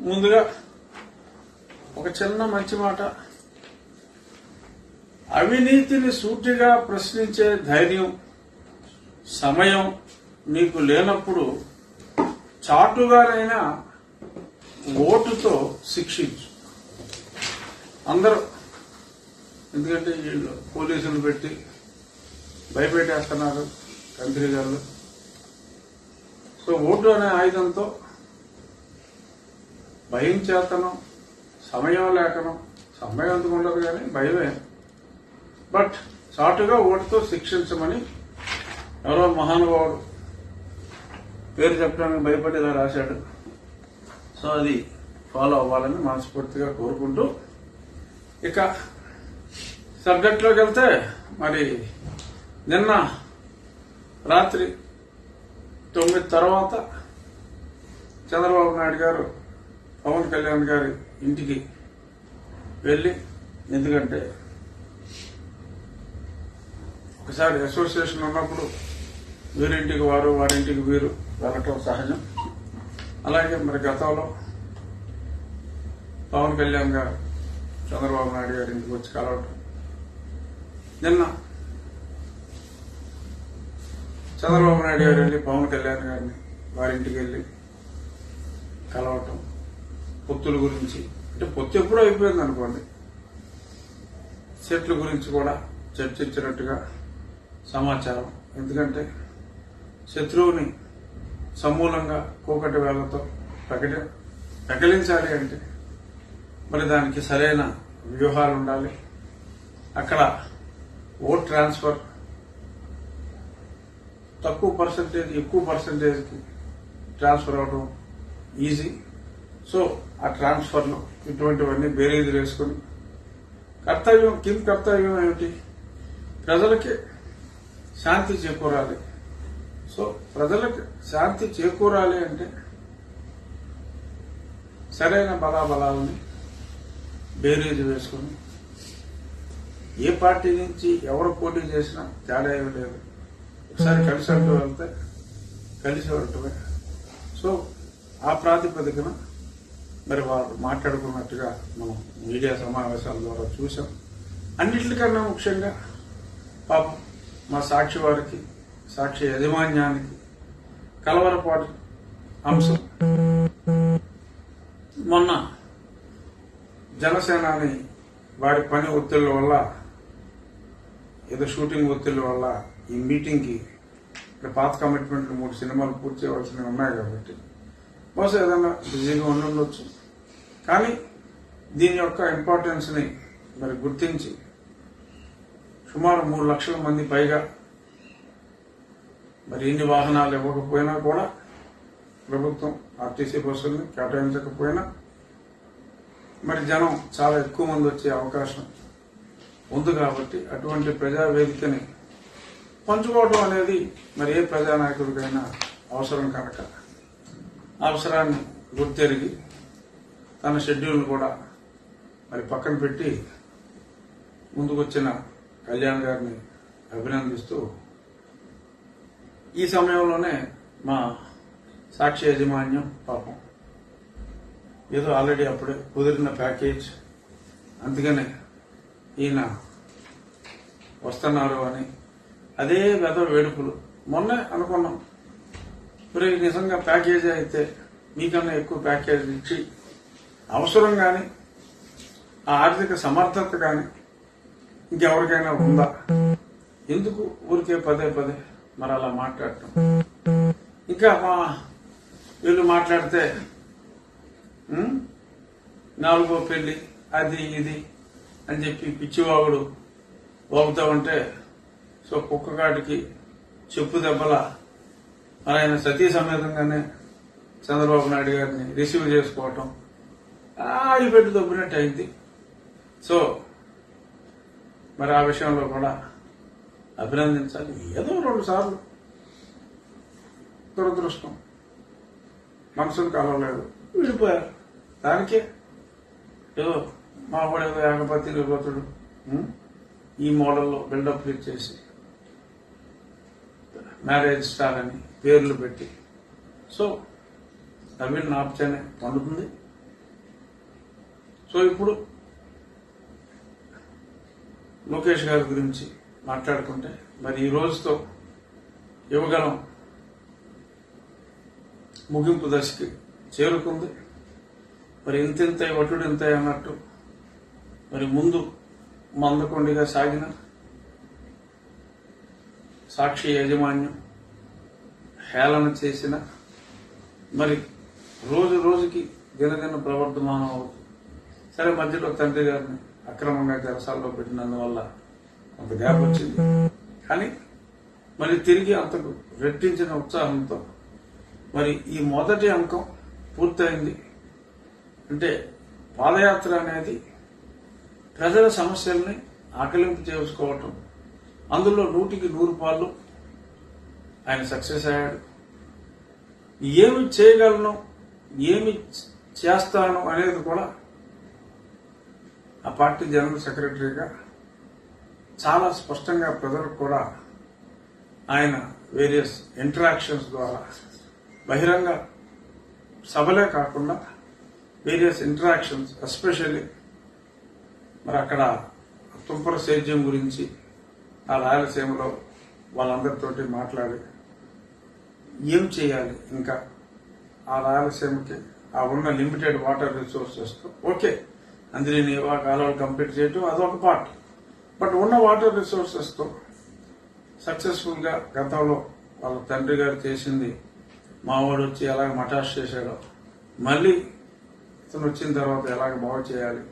ముందుగా ఒక చిన్న మంచి మాట. అవినీతిని సూటిగా ప్రశ్నించే ధైర్యం సమయం నీకు లేనప్పుడు చాటుగానైనా ఓటుతో శిక్షించు. అందరూ ఎందుకంటే వీళ్ళు పోలీసులు పెట్టి భయపెట్టేస్తున్నారు కంత్రి గారు సో ఓటు అనే ఆయుధంతో భయం చేతనం సమయం లేకనం సమయం ఎందుకు ఉండదు కానీ భయమే. బట్ చాటుగా ఓటుతో శిక్షించమని ఎవరో మహానుభావుడు పేరు చెప్పడానికి భయపడి ఇలా రాశాడు. సో అది ఫాలో అవ్వాలని మనస్ఫూర్తిగా కోరుకుంటూ ఇక సబ్జెక్ట్లోకి వెళ్తే మరి నిన్న రాత్రి తొమ్మిది తర్వాత చంద్రబాబు నాయుడు గారు పవన్ కళ్యాణ్ గారి ఇంటికి వెళ్ళి ఎందుకంటే ఒకసారి అసోసియేషన్ ఉన్నప్పుడు వీరింటికి వారు వారింటికి వీరు వెళ్ళటం సహజం. అలాగే మరి గతంలో పవన్ కళ్యాణ్ గారు చంద్రబాబు నాయుడు గారి ఇంటికి వచ్చి కలవటం. నిన్న చంద్రబాబు నాయుడు గారు వెళ్ళి పవన్ కళ్యాణ్ గారిని వారింటికి వెళ్ళి కలవటం. పొత్తుల గురించి. అంటే పొత్తు ఎప్పుడో అయిపోయింది అనుకోండి. సెట్ల గురించి కూడా చర్చించినట్టుగా సమాచారం. ఎందుకంటే శత్రువుని సమూలంగా కూకటి వేళ్ళతో ప్రకట ప్రకటించాలి అంటే మరి దానికి సరైన వ్యూహాలు ఉండాలి. అక్కడ ఓట్ ట్రాన్స్ఫర్ తక్కువ పర్సంటేజ్ ఎక్కువ పర్సంటేజ్కి ట్రాన్స్ఫర్ అవడం ఈజీ. సో ఆ ట్రాన్స్ఫర్లు ఇటువంటివన్నీ బేరీజులు వేసుకుని కర్తవ్యం కింది కర్తవ్యం ఏమిటి? ప్రజలకి శాంతి చేకూరాలి. సో ప్రజలకు శాంతి చేకూరాలి అంటే సరైన బలాబలాలని బేరీజు వేసుకుని ఏ పార్టీ నుంచి ఎవరు పోటీ చేసినా తేడా ఏమీ లేదు. ఒకసారి కలిసి వెళ్తే కలిసి వెళ్ళటమే సో ఆ ప్రాతిపదికన మరి వారు మాట్లాడుకున్నట్టుగా మనం మీడియా సమావేశాల ద్వారా చూసాం అన్నిటికన్నా ముఖ్యంగా పాపం మా సాక్షి వారికి సాక్షి యజమాన్యానికి కలవరపాటు అంశం. మొన్న జనసేనాని వారి పని ఒత్తిళ్ళ వల్ల ఏదో షూటింగ్ ఒత్తిళ్ళ వల్ల ఈ మీటింగ్కి ఇక్కడ పాత కమిట్మెంట్లు మూడు సినిమాలు పూర్తి చేయవలసినవి ఉన్నాయి కాబట్టి. బహుశా ఏదైనా బిజీగా ఉండొచ్చు. కానీ దీని యొక్క ఇంపార్టెన్స్ని మరి గుర్తించి సుమారు మూడు లక్షల మంది పైగా మరి ఎన్ని వాహనాలు ఇవ్వకపోయినా కూడా ప్రభుత్వం ఆర్టీసీ బస్సుల్ని కేటాయించకపోయినా మరి జనం చాలా ఎక్కువ మంది వచ్చే అవకాశం ఉంది కాబట్టి అటువంటి ప్రజా వేదికని పంచుకోవడం అనేది మరి ఏ ప్రజానాయకుడికైనా అవసరం కనుక అవసరాన్ని గుర్తెరిగి తన షెడ్యూల్ కూడా మరి పక్కన పెట్టి ముందుకొచ్చిన కళ్యాణ్ గారిని అభినందిస్తూ ఈ సమయంలోనే మా సాక్షి యాజమాన్యం పాపం. ఏదో ఆల్రెడీ అప్పుడే కుదిరిన ప్యాకేజ్. అందుకనే ఈయన వస్తున్నారు అని. అదే వెద వేడుపులు. మొన్నే అనుకున్నాం. మరి నిజంగా ప్యాకేజీ అయితే మీకన్నా ఎక్కువ ప్యాకేజ్ ఇచ్చి అవసరం కానీ ఆ ఆర్థిక సమర్థత కానీ ఇంకెవరికైనా ఉందా? ఎందుకు ఊరికే పదే పదే మరి అలా మాట్లాడటం? ఇంకా మా వీళ్ళు మాట్లాడితే నాలుగో పెళ్ళి అది ఇది అని చెప్పి పిచ్చివాగుడు వాగుతా ఉంటే సో కుక్కగాడికి చెప్పు దెబ్బల మరి ఆయన సతీ సమేతంగానే చంద్రబాబు నాయుడు గారిని రిసీవ్ చేసుకోవటం. ఆగి దొబ్బినట్టు అయింది సో మరి ఆ విషయంలో కూడా అభినందించాలి. ఏదో రెండు సార్లు. దురదృష్టం. మనసుని కలవలేదు విడిపోయారు. దానికే. ఏదో మా కూడా ఏదో ఏకపతి నిర్వతుడు ఈ మోడల్లో బిల్డప్ ఇచ్చేసి మ్యారేజ్ స్టార్ అని పేర్లు పెట్టి. సో నవీన్ నాప్చనే పండుతుంది. సో ఇప్పుడు లోకేష్ గారి గురించి మాట్లాడుకుంటే మరి ఈ రోజుతో యువగలం ముగింపు దశకి చేరుకుంది. మరి ఇంతింత వటుడు ఇంత అన్నట్టు మరి ముందు మందకొండిగా సాగిన సాక్షి యాజమాన్యం హేళన చేసిన మరి రోజు రోజుకి దినదిన ప్రవర్ధమానం అవుతుంది. సరే మధ్యలో తండ్రి గారిని అక్రమంగా జలసాల్లో పెట్టినందువల్ల కొంత గ్యాప్ వచ్చింది. కానీ మరి తిరిగి అంతకు రెట్టించిన ఉత్సాహంతో మరి ఈ మొదటి అంకం పూర్తయింది. అంటే పాదయాత్ర అనేది ప్రజల సమస్యల్ని ఆకలింపు చేసుకోవటం అందులో నూటికి నూరు పాళ్ళు ఆయన సక్సెస్ అయ్యాడు. ఏమి చేయగలను ఏమి చేస్తాను అనేది కూడా ఆ పార్టీ జనరల్ సెక్రటరీగా చాలా స్పష్టంగా ప్రజలకు కూడా ఆయన వేరియస్ ఇంటరాక్షన్స్ ద్వారా బహిరంగ సభలే కాకుండా వేరియస్ ఇంటరాక్షన్స్ ఎస్పెషల్లీ మరి అక్కడ తుంపర సేద్యం గురించి ఆ రాయలసీమలో వాళ్ళందరితోటి మాట్లాడి ఏం చేయాలి ఇంకా? ఆ రాయలసీమకి ఆ ఉన్న లిమిటెడ్ వాటర్ రిసోర్సెస్తో ఓకే. అందులోని ఆ కాలువలు కంప్లీట్ చేయటం అదొక పార్ట్. బట్ ఉన్న వాటర్ రిసోర్సెస్తో సక్సెస్ఫుల్గా గతంలో వాళ్ళ తండ్రి గారు చేసింది మావాడు వచ్చి ఎలాగ మటాష్ చేశాడో మళ్ళీ ఇతను వచ్చిన తర్వాత ఎలాగ బాగు చేయాలి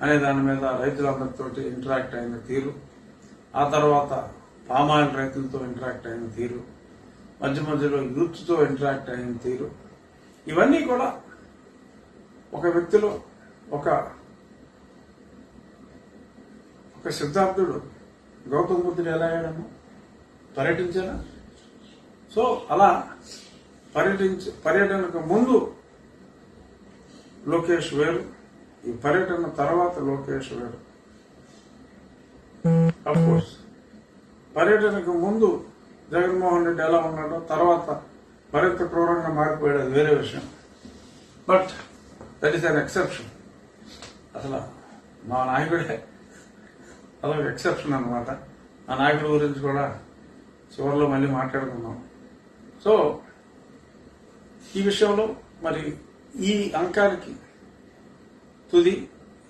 అనే దాని మీద రైతులందరితో ఇంటరాక్ట్ అయిన తీరు ఆ తర్వాత పామాయిల్ రైతులతో ఇంటరాక్ట్ అయిన తీరు మధ్య మధ్యలో యూత్తో ఇంటరాక్ట్ అయిన తీరు ఇవన్నీ కూడా ఒక వ్యక్తిలో ఒక ఒక సిద్ధార్థుడు గౌతమ బుద్ధుడు ఎలా అయ్యాడమ్మా? పర్యటించారా సో అలా పర్యటించి పర్యటనకు ముందు లోకేష్ వేరు ఈ పర్యటన తర్వాత లోకేష్ వేరు. అఫ్కోర్స్ పర్యటనకు ముందు జగన్మోహన్ రెడ్డి ఎలా ఉన్నాడో తర్వాత మరింత క్రూరంగా మారిపోయాడు అది వేరే విషయం. But that is an exception అసలు మా నాయకుడే అదొక ఎక్సెప్షన్ అనమాట ఆ నాయకుల గురించి కూడా చివరిలో మళ్ళీ మాట్లాడుకుందాం. సో ఈ విషయంలో మరి ఈ అంకానికి తుది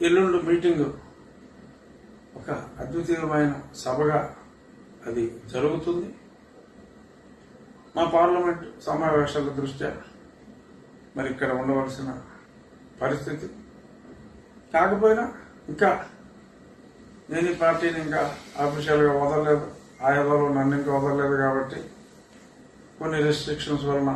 ఎల్లుండి మీటింగ్ ఒక అద్వితీయమైన సభగా అది జరుగుతుంది. మా పార్లమెంట్ సమావేశాల దృష్ట్యా మరి ఇక్కడ ఉండవలసిన పరిస్థితి. కాకపోయినా ఇంకా నేను ఈ పార్టీని ఇంకా ఆఫీషియల్గా వదలలేదు. ఆ హోదాలో నన్ను ఇంకా వదలలేదు కాబట్టి కొన్ని రెస్ట్రిక్షన్స్ వలన